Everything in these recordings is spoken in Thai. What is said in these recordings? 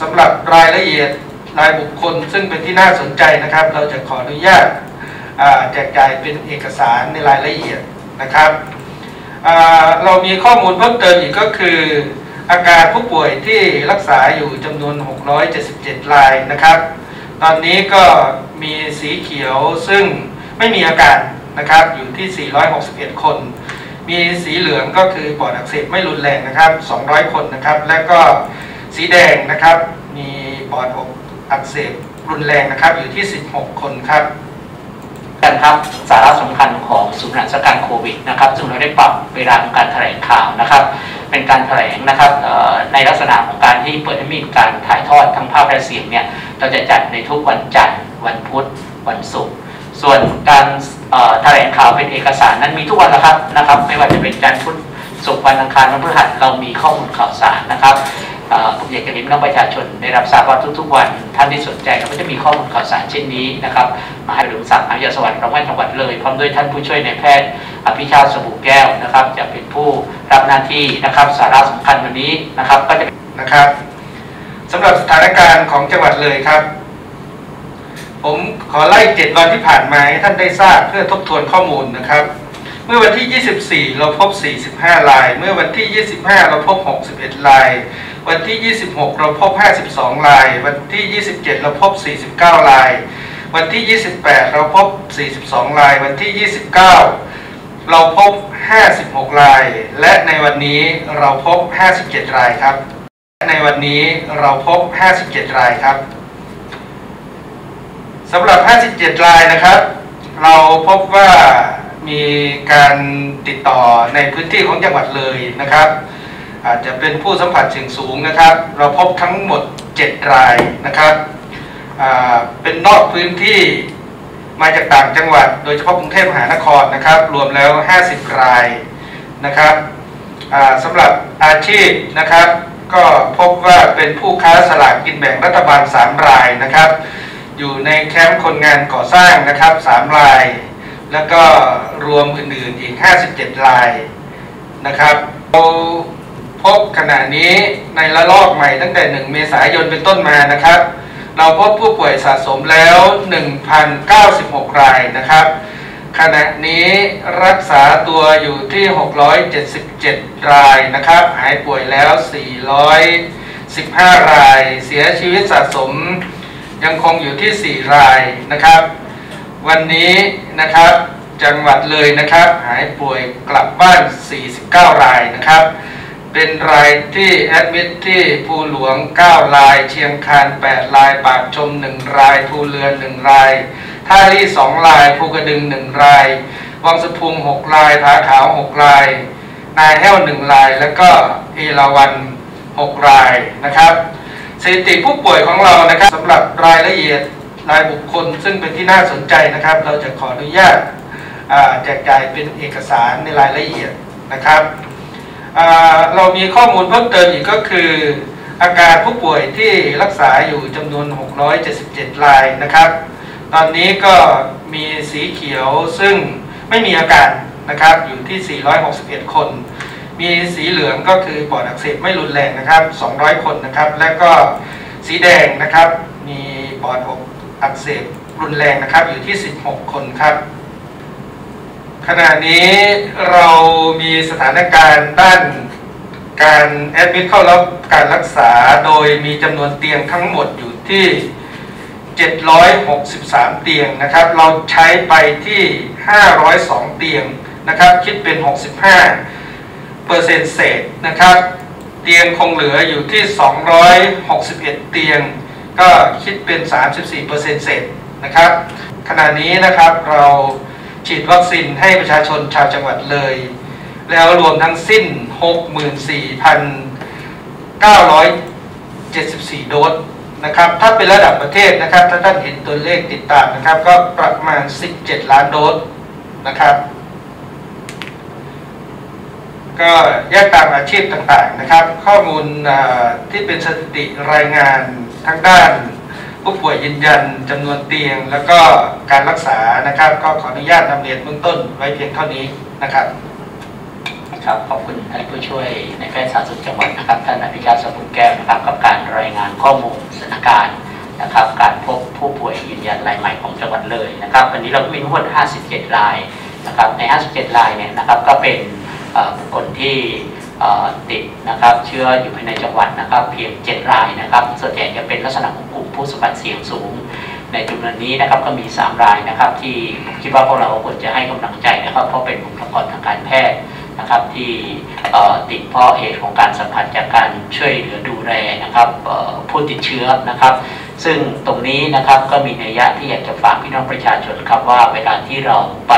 สำหรับรายละเอียดรายบุคคลซึ่งเป็นที่น่าสนใจนะครับ เราจะขออนุญาตแจกจ่ายเป็นเอกสารในรายละเอียดนะครับเรามีข้อมูลเพิ่มเติมอีกก็คือ อาการผู้ป่วยที่รักษาอยู่จำนวน 677 รายนะครับ ตอนนี้ก็มีสีเขียวซึ่งไม่มีอาการนะครับอยู่ที่ 461 คน มีสีเหลืองก็คือปอดอักเสบไม่รุนแรงนะครับ 200 คนนะครับ และก็ สีแดงนะครับ มีปอดอกอักเสบรุนแรงนะครับ อยู่ที่ 16 คนครับกันครับสาระสำคัญของศูนย์สถานการโควิดนะครับซึ่งเราได้ปรับเวลาของการแถลงข่าวนะครับ เป็นการแถลงนะครับในลักษณะของการที่เปิดให้มีการถ่ายทอดทั้งภาพและเสียงเนี่ยเราจะจัดในทุกวันจันทร์วันพุธวันศุกร์ส่วนการแถลงข่าวเป็นเอกสารนั้นมีทุกวันแล้วครับนะครับ ไม่ว่าจะเป็นจันทร์พุธศุกร์วันอังคารวันพฤหัสเรามีข้อมูลข่าวสารนะครับ ผมอยากจะเรียนน้องประชาชนได้รับทราบว่าทุกๆ วันท่านที่สนใจเราก็จะมีข้อมูลข่าวสารเช่นนี้นะครับมาให้หลวงศักดิ์อายสวัสดิ์รองผู้ว่จังหวัดเลย พร้อมด้วยท่านผู้ช่วยในายแพทย์อภิชาติสบู่แก้วนะครับ จะเป็นผู้รับหน้าที่นะครับสาระสำคัญวันนี้นะครับก็จะนะครับสำหรับสถานการณ์ของจังหวัดเลยครับ ผมขอไล่เจ็ดวันที่ผ่านมาให้ท่านได้ทราบเพื่อทบทวนข้อมูลนะครับ เมื่อวันที่ 24 เราพบ 45 ราย เมื่อวันที่ 25 เราพบ 61 ราย วันที่ 26 เราพบ 52 ราย วันที่ 27 เราพบ 49 ราย วันที่ 28 เราพบ 42 ราย วันที่ 29 เราพบ 56 ราย และในวันนี้เราพบ 57 รายครับ ในวันนี้เราพบ 57 รายครับสำหรับ 57 รายนะครับ เราพบว่ามีการติดต่อในพื้นที่ของจังหวัดเลยนะครับ อาจจะเป็นผู้สัมผัสเสี่ยงสูงนะครับ เราพบทั้งหมด 7 รายนะครับเป็นนอกพื้นที่มาจากต่างจังหวัด โดยเฉพาะกรุงเทพมหานครนะครับ รวมแล้ว 50 รายนะครับสำหรับอาชีพนะครับ ก็พบว่าเป็นผู้ค้าสลากกินแบ่งรัฐบาล 3 รายนะครับ อยู่ในแคมป์คนงานก่อสร้างนะครับ 3 ราย แล้วก็รวมอื่นๆอีก 57 รายนะครับเรา พบขณะนี้ในระลอกใหม่ตั้งแต่ 1 เมษายนเป็นต้นมานะครับ เราพบผู้ป่วยสะสมแล้ว 1,096 รายนะครับ ขณะนี้รักษาตัวอยู่ที่ 677 รายนะครับ หายป่วยแล้ว 415 ราย เสียชีวิตสะสมยังคงอยู่ที่ 4 รายนะครับ วันนี้นะครับจังหวัดเลยนะครับ หายป่วยกลับบ้าน 49 รายนะครับ เป็นรายที่แอดมิดที่ภูหลวง 9 ราย เชียงคาน 8 ราย ปากชม 1 ราย ภูเรือน 1 ราย ท่าลี่ 2 ราย ภูกระดึง 1 ราย วังสะพุง 6 ราย ผาขาว 6 ราย นายแห้ว 1 ราย แล้วก็เอราวัน 6 รายนะครับสถิติผู้ป่วยของเรานะครับสำหรับรายละเอียดรายบุคคล ซึ่งเป็นที่น่าสนใจนะครับ เราจะขออนุญาตแจกจ่ายเป็นเอกสารในรายละเอียดนะครับ เรามีข้อมูลเพิ่มเติมอีกก็คือ อาการผู้ป่วยที่รักษาอยู่จำนวน 677 รายนะครับ ตอนนี้ก็มีสีเขียวซึ่งไม่มีอาการนะครับอยู่ที่ 461 คน มีสีเหลืองก็คือปอดอักเสบไม่รุนแรงนะครับ 200 คนนะครับ และก็สีแดงนะครับ มีปอดอกอักเสบรุนแรงนะครับ อยู่ที่ 16 คนครับ ขณะนี้เรามีสถานการณ์ด้านการแอดมิดเข้ารับการรักษาโดยมีจำนวนเตียงทั้งหมดอยู่ที่ 763 เตียงนะครับ เราใช้ไปที่ 502 เตียงนะครับ คิดเป็น 65เปอร์เซ็นต์เศษนะครับ เตียงคงเหลืออยู่ที่ 261 เตียง ก็คิดเป็น 34เปอร์เซ็นต์เศษนะครับ ขณะนี้นะครับเรา ฉีดวัคซีนให้ประชาชนชาวจังหวัดเลย แล้วรวมทั้งสิ้น 64,974 โดสนะครับ ถ้าเป็นระดับประเทศนะครับ ถ้าท่านเห็นตัวเลขติดตามนะครับ ก็ประมาณ 17 ล้านโดสนะครับ ก็แยกตามอาชีพต่างๆนะครับ ข้อมูลที่เป็นสถิติรายงานทั้งด้าน ผู้ป่วยยืนยันจำนวนเตียง แล้วก็การรักษานะครับ ก็ขออนุญาตนำเรียนเบื้องต้นไว้เพียงเท่านี้นะครับครับขอบคุณท่านผู้ช่วยในแพทย์สาธารณสุขจังหวัดนะครับท่านอภิชาติสมบุญแก้วนะครับกับการรายงานข้อมูลสถานการณ์นะครับ การพบผู้ป่วยยืนยันรายใหม่ของจังหวัดเลยนะครับวันนี้เราก็มีทั้งหมด 57 รายนะครับใน 57 รายเนี่ยนะครับก็เป็นบุคคลที่ ติดนะครับเชื้ออยู่ภายในจังหวัดนะครับเพียง 7 รายนะครับส่วนใหญ่จะเป็นลักษณะของกลุ่มผู้สัมผัสเสี่ยงสูง ในจำนวนนี้นะครับก็มี 3 รายนะครับที่ผมคิดว่าพวกเราควรจะให้กำลังใจนะครับเพราะเป็นบุคลากรทางการแพทย์นะครับที่ติดเพราะเหตุของการสัมผัสจากการช่วยเหลือดูแลนะครับผู้ติดเชื้อนะครับ ซึ่งตรงนี้นะครับก็มีนัยยะที่อยากจะฝากพี่น้องประชาชนครับว่าเวลาที่เราไป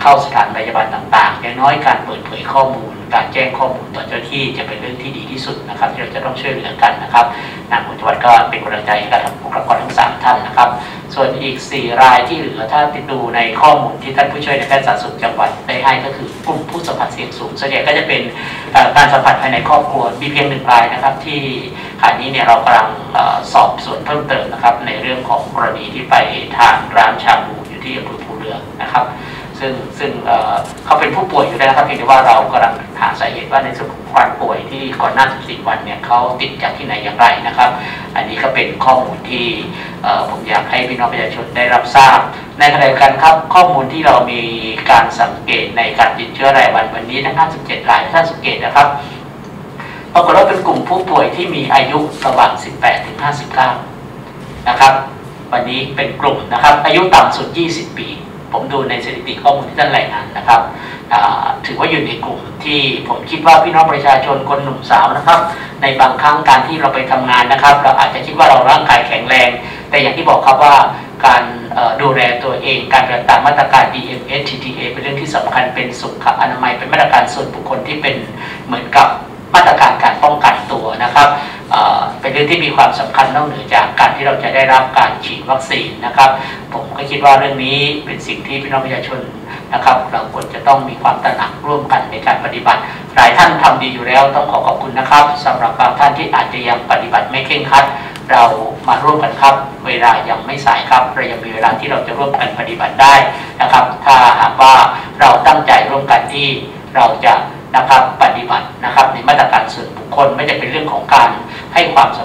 เข้าสถานพยาบาลต่างๆอย่างน้อยการเปิดเผยข้อมูล การแจ้งข้อมูลต่อเจ้าหน้าที่จะเป็นเรื่องที่ดีที่สุดนะครับที่เราจะต้องช่วยเหลือกันนะครับนางคุณจังหวัดก็เป็นกำลังใจให้กับบุคลากรทั้งสามท่านนะครับ ส่วนอีก 4 รายที่เหลือถ้าติดดูในข้อมูลที่ท่านผู้ช่วยในแพทย์สาธารณสุขจังหวัดได้ให้ก็คือกลุ่มผู้สัมผัสเสี่ยงสูงส่วนใหญ่ก็จะเป็นการสัมผัสภายในครอบครัวมีเพียงหนึ่งรายนะครับ ที่ขณะนี้เนี่ยเรากำลังสอบสวนเพิ่มเติมนะครับ ในเรื่องของกรณีที่ไปทางร้านชาบูอยู่ที่อำเภอภูเรือนะครับ ซึ่งซึ่งเเขาเป็นผู้ป่วยอยู่แล้วครับเพียงแต่ว่าเรากำลังหาสาเหตุว่าในส่วนของความป่วยที่ก่อนหน้า 14 วันเนี่ยเขาติดจากที่ไหนอย่างไรนะครับ อันนี้ก็เป็นข้อมูลที่ผมอยากให้พี่น้องประชาชนได้รับทราบ ในขณะเดียวกันครับข้อมูลที่เรามีการสังเกตในการติดเชื้อรายวันวันนี้นะครับ17รายท่านสังเกตนะครับปรากฏว่าเป็นกลุ่มผู้ป่วยที่มีอายุระหว่าง 18 ถึง 59 นะครับ วันนี้เป็นกลุ่มนะครับ อายุต่ำสุด 20 ปี ผมดูในสถิติข้อมูลที่ท่านรายงานนะครับถือว่าอยู่ในกลุ่มที่ผมคิดว่าพี่น้องประชาชนคนหนุ่มสาวนะครับ ในบางครั้งการที่เราไปทำงานนะครับ เราอาจจะคิดว่าเราร่างกายแข็งแรง แต่อย่างที่บอกครับว่าการดูแลตัวเอง การปฏิบัติตามมาตรการ DMS TTA เป็นเรื่องที่สำคัญเป็นสุขอนามัยเป็นมาตรการส่วนบุคคลที่เป็นเหมือนกับ มาตรการการป้องกันตัวนะครับเป็นเรื่องที่มีความสำคัญนอกเหนือจากการที่เราจะได้รับการฉีดวัคซีนนะครับ ผมก็คิดว่าเรื่องนี้เป็นสิ่งที่พี่น้องประชาชนนะครับ เราควรจะต้องมีความตระหนักร่วมกันในการปฏิบัติ หลายท่านทำดีอยู่แล้วต้องขอขอบคุณนะครับสำหรับบางท่านที่อาจจะยังปฏิบัติไม่เคร่งครัด เรามาร่วมกันครับ เวลายังไม่สายครับเรายังมีเวลาที่เราจะร่วมกันปฏิบัติได้นะครับ ถ้าหากว่าเราตั้งใจร่วมกันที่เราจะ นะครับปฏิบัตินะครับในมาตรการส่วนบุคคลไม่ได้เป็นเรื่องของการให้ความส